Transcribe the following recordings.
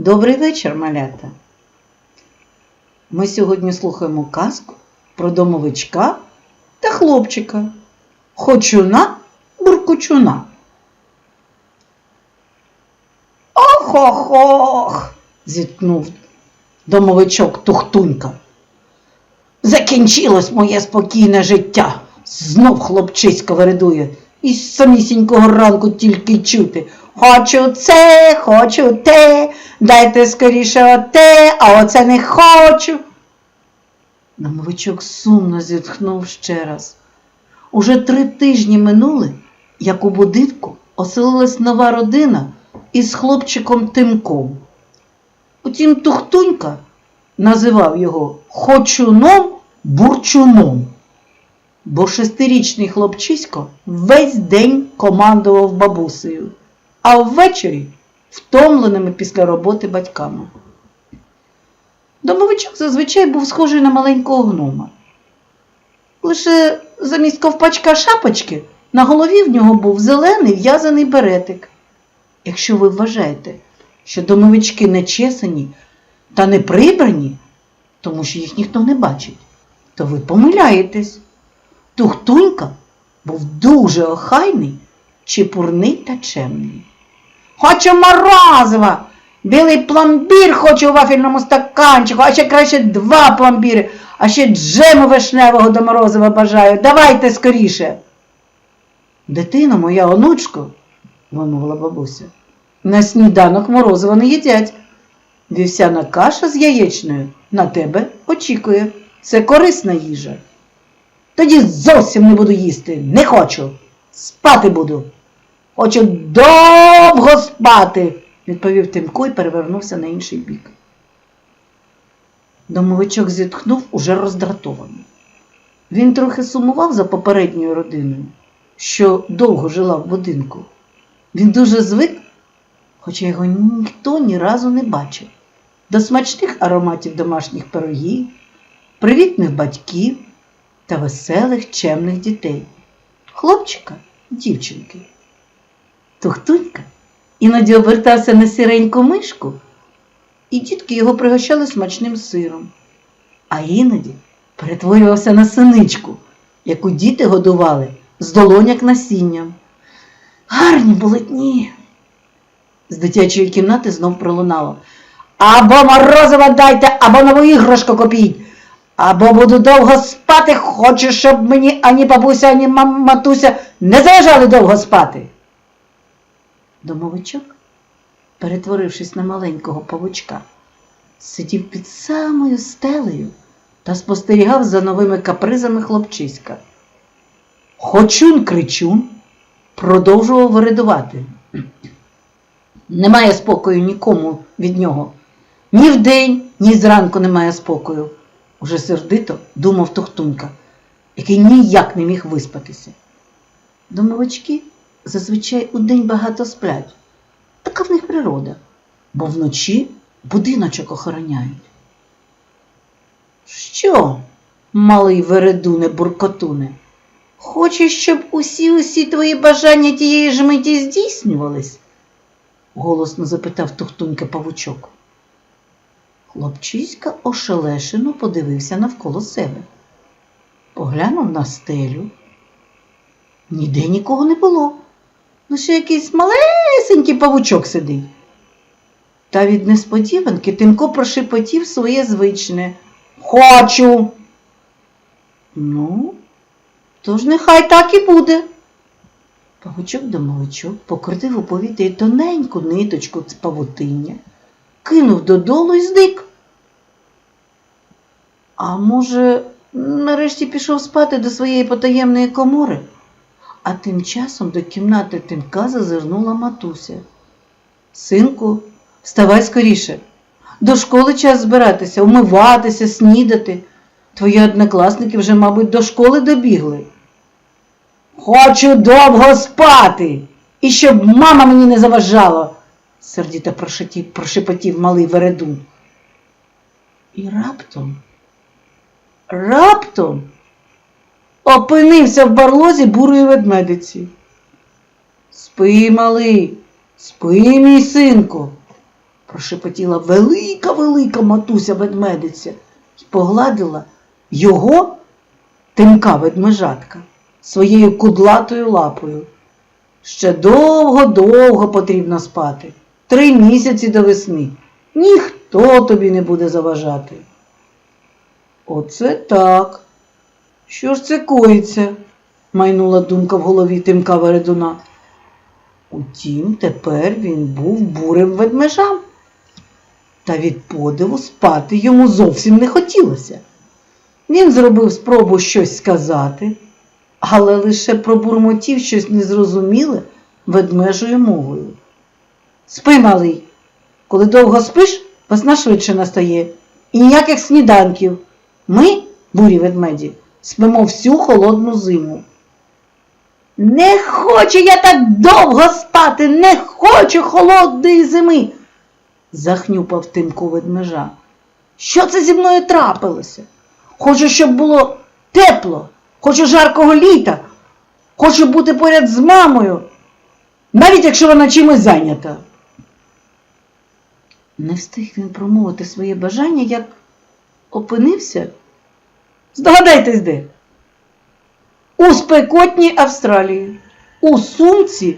Добрий вечір, малята. Ми сьогодні слухаємо казку про домовичка та хлопчика. Хочуна буркучуна. Ох-ох-ох, зіткнув домовичок Тухтунька. Закінчилось моє спокійне життя. Знов хлопчисько вередує. І самісінького ранку тільки чути. Хочу це, хочу те, дайте скоріше оте, а оце не хочу. Домовичок сумно зітхнув ще раз. Уже три тижні минули, як у будинку оселилась нова родина із хлопчиком Тимком. Утім, Тухтунька називав його Хочуном Бурчуном, бо шестирічний хлопчисько весь день командував бабусею, а ввечері втомленими після роботи батьками. Домовичок зазвичай був схожий на маленького гнома. Лише замість ковпачка шапочки на голові в нього був зелений в'язаний беретик. Якщо ви вважаєте, що домовички не чесані та не прибрані, тому що їх ніхто не бачить, то ви помиляєтесь. Тухтунька був дуже охайний, чепурний та чемний. Хочу морозива! Білий пломбір хочу у вафельному стаканчику, а ще краще два пломбіри, а ще джему вишневого до морозива бажаю. Давайте скоріше. Дитино моя онучко, вимовила бабуся, на сніданок морозива не їдять. Вівсяна каша з яєчною на тебе очікує. Це корисна їжа. Тоді зовсім не буду їсти, не хочу. Спати буду. Хочу довго спати, відповів Тимко і перевернувся на інший бік. Домовичок зітхнув уже роздратований. Він трохи сумував за попередньою родиною, що довго жила в будинку. Він дуже звик, хоча його ніхто ні разу не бачив, до смачних ароматів домашніх пирогів, привітних батьків та веселих чемних дітей, хлопчика дівчинки. Тухтунька іноді обертався на сіреньку мишку, і дітки його пригощали смачним сиром, а іноді перетворювався на синичку, яку діти годували з долоняк насінням. Гарні були дні. З дитячої кімнати знов пролунало. Або морозива дайте, або нову іграшку купіть. Або буду довго спати, хочу, щоб мені ані бабуся, ані матуся не заважали довго спати. Домовичок, перетворившись на маленького павучка, сидів під самою стелею та спостерігав за новими капризами хлопчиська. Хочун кричун продовжував виридувати. Немає спокою нікому від нього. Ні вдень, ні зранку немає спокою. Уже сердито думав Тухтунька, який ніяк не міг виспатися. Домовички зазвичай удень багато сплять. Така в них природа, бо вночі будиночок охороняють. Що, малий вередуне буркотуне, хочеш, щоб усі усі твої бажання тієї ж миті здійснювались? голосно запитав Тухтунька павучок. Хлопчиська ошелешено подивився навколо себе. Поглянув на стелю. Ніде нікого не було. Лише якийсь малесенький павучок сидить. Та від несподіванки Тимко прошепотів своє звичне Хочу. Ну, тож нехай так і буде. Павучок домовичок покрутив у повітрі тоненьку ниточку з павутиння, кинув додолу і зник. А може, нарешті пішов спати до своєї потаємної комори? А тим часом до кімнати Тимка зазирнула матуся. Синку, вставай скоріше. До школи час збиратися, умиватися, снідати. Твої однокласники вже, мабуть, до школи добігли. Хочу довго спати, і щоб мама мені не заважала, прошепотів, прошепотів малий вередун. І раптом, раптом опинився в барлозі бурої ведмедиці. Спи, малий, спи, мій синку, прошепотіла велика велика матуся ведмедиця і погладила його тимка ведмежатка своєю кудлатою лапою. Ще довго-довго потрібно спати. Три місяці до весни. Ніхто тобі не буде заважати. Оце так. Що ж це коїться? майнула думка в голові Тимка Вередуна. Утім, тепер він був бурим ведмежам. Та від подиву спати йому зовсім не хотілося. Він зробив спробу щось сказати, але лише пробурмотів щось незрозуміле ведмежою мовою. Спи, малий, коли довго спиш, весна швидше настає. І ніяких сніданків. Ми, бурі ведмеді, спимо всю холодну зиму. Не хочу я так довго спати, не хочу холодної зими, захнюпав Тимко ведмежа. Що це зі мною трапилося? Хочу, щоб було тепло, хочу жаркого літа, хочу бути поряд з мамою, навіть якщо вона чимось зайнята. Не встиг він промовити своє бажання, як опинився. Здогадайтесь де? У спекотній Австралії, у сумці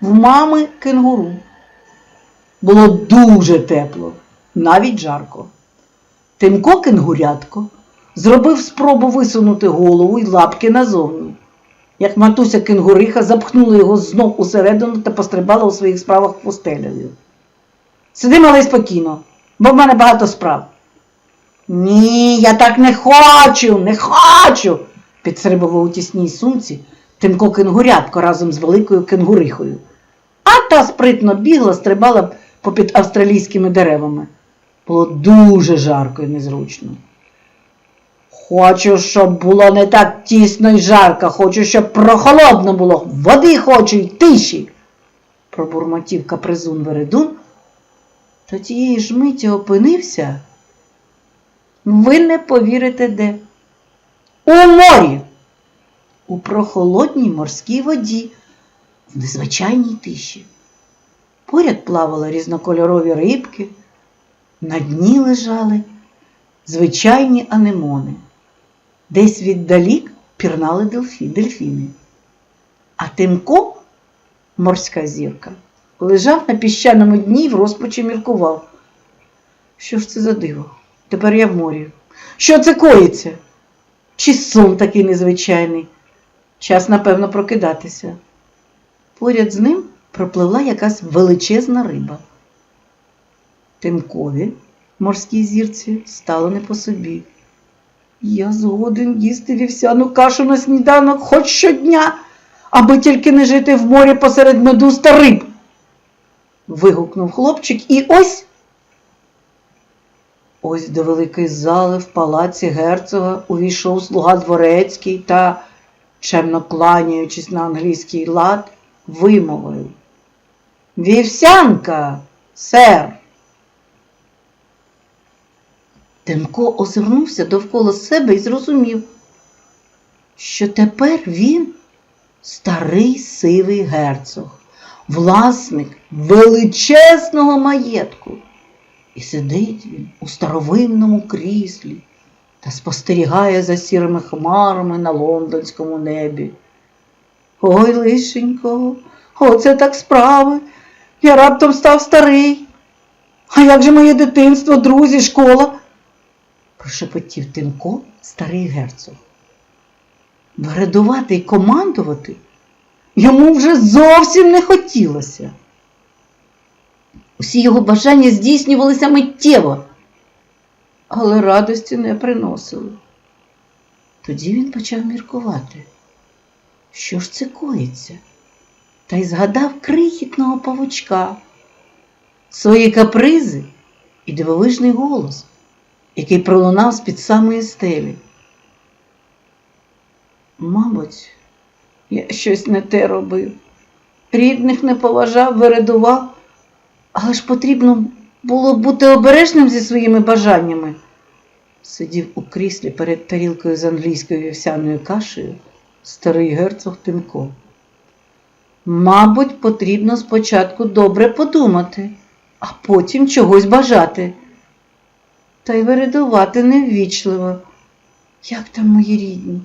в мами кенгуру. Було дуже тепло, навіть жарко. Тимко кенгурятко зробив спробу висунути голову й лапки назовні. Як матуся кенгуриха запхнула його знов усередину та пострибала у своїх справах пустелею. Сиди, малий, спокійно, бо в мене багато справ. Ні, я так не хочу, не хочу, підстрибував у тісній сумці Тимко кенгурятко разом з великою кенгурихою. А та спритно бігла, стрибала попід австралійськими деревами. Було дуже жарко і незручно. Хочу, щоб було не так тісно й жарко, хочу, щоб прохолодно було, води хочу й тиші, пробурмотів капризун Вередун, та тієї ж миті опинився. Ви не повірите де? У морі, у прохолодній морській воді, в незвичайній тиші. Поряд плавали різнокольорові рибки, на дні лежали звичайні анемони. Десь віддалік пірнали дельфі- дельфіни. А Тимко, морська зірка, лежав на піщаному дні і в розпачі міркував. Що ж це за диво? Тепер я в морі. Що це коїться? Чи сон такий незвичайний? Час, напевно, прокидатися. Поряд з ним пропливла якась величезна риба. Тимкові, морській зірці, стало не по собі. Я згоден їсти вівсяну кашу на сніданок хоч щодня, аби тільки не жити в морі посеред медуз та риб. Вигукнув хлопчик і ось. Ось до великої зали в палаці герцога увійшов слуга дворецький та, чемно кланяючись на англійський лад, вимовив. Вівсянка, сер. Тимко озирнувся довкола себе і зрозумів, що тепер він старий сивий герцог, власник величезного маєтку. І сидить він у старовинному кріслі та спостерігає за сірими хмарами на лондонському небі. Ой, лишенько, оце так справи. Я раптом став старий. А як же моє дитинство, друзі, школа? прошепотів Тимко старий герцог. Вредувати й командувати йому вже зовсім не хотілося. Усі його бажання здійснювалися миттєво, але радості не приносили. Тоді він почав міркувати, що ж це коїться, та й згадав крихітного павучка, свої капризи і дивовижний голос, який пролунав з-під самої стелі. Мабуть, я щось не те робив, рідних не поважав, вирадував. Але ж потрібно було бути обережним зі своїми бажаннями. Сидів у кріслі перед тарілкою з англійською вівсяною кашею старий герцог Тимко. Мабуть, потрібно спочатку добре подумати, а потім чогось бажати. Та й виридувати неввічливо. Як там мої рідні?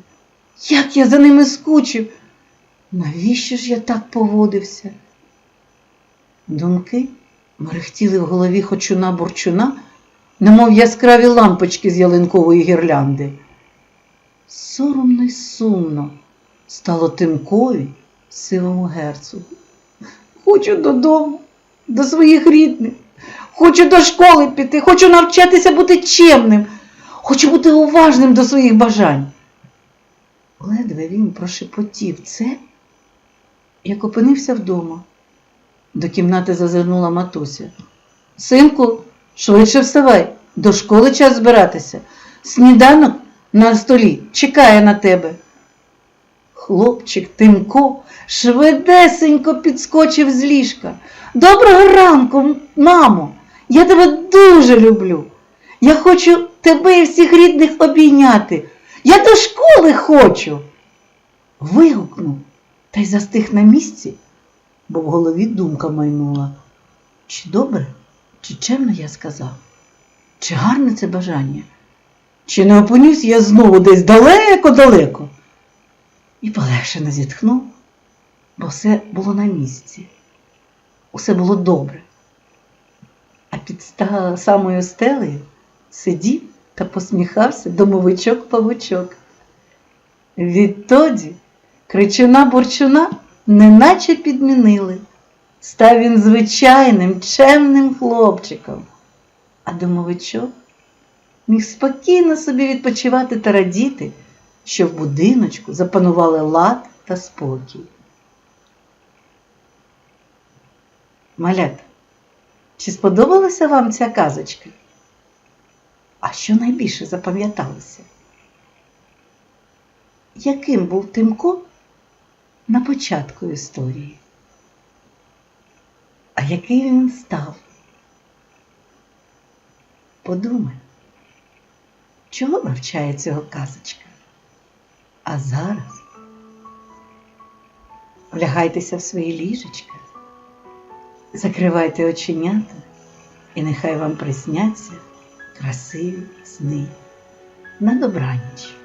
Як я за ними скучив? Навіщо ж я так поводився? Думки мерехтіли в голові хочуна бурчуна, немов яскраві лампочки з ялинкової гірлянди. Соромно й сумно стало тимкові сивому герцогу. Хочу додому, до своїх рідних, хочу до школи піти, хочу навчатися бути чемним, хочу бути уважним до своїх бажань. Ледве він прошепотів це, як опинився вдома. До кімнати зазирнула матуся. Синку, швидше вставай, до школи час збиратися. Сніданок на столі чекає на тебе. Хлопчик Тимко швидесенько підскочив з ліжка. Доброго ранку, мамо! Я тебе дуже люблю. Я хочу тебе і всіх рідних обійняти. Я до школи хочу. Вигукнув та й застиг на місці, бо в голові думка майнула. Чи добре, чи чемно я сказав? Чи гарне це бажання? Чи не опинюсь я знову десь далеко-далеко? І полегшено зітхнув, бо все було на місці. Усе було добре. А під самою стелею сидів та посміхався домовичок-павучок. Відтоді кричуна бурчуна неначе підмінили. Став він звичайним, чемним хлопчиком. А домовичок міг спокійно собі відпочивати та радіти, що в будиночку запанували лад та спокій. Малята, чи сподобалася вам ця казочка? А що найбільше запам'яталося? Яким був Тимко на початку історії? А який він став? Подумай, чого навчає цього казочка? А зараз влягайтеся в свої ліжечка, закривайте оченята, і нехай вам присняться красиві сни на добраніч.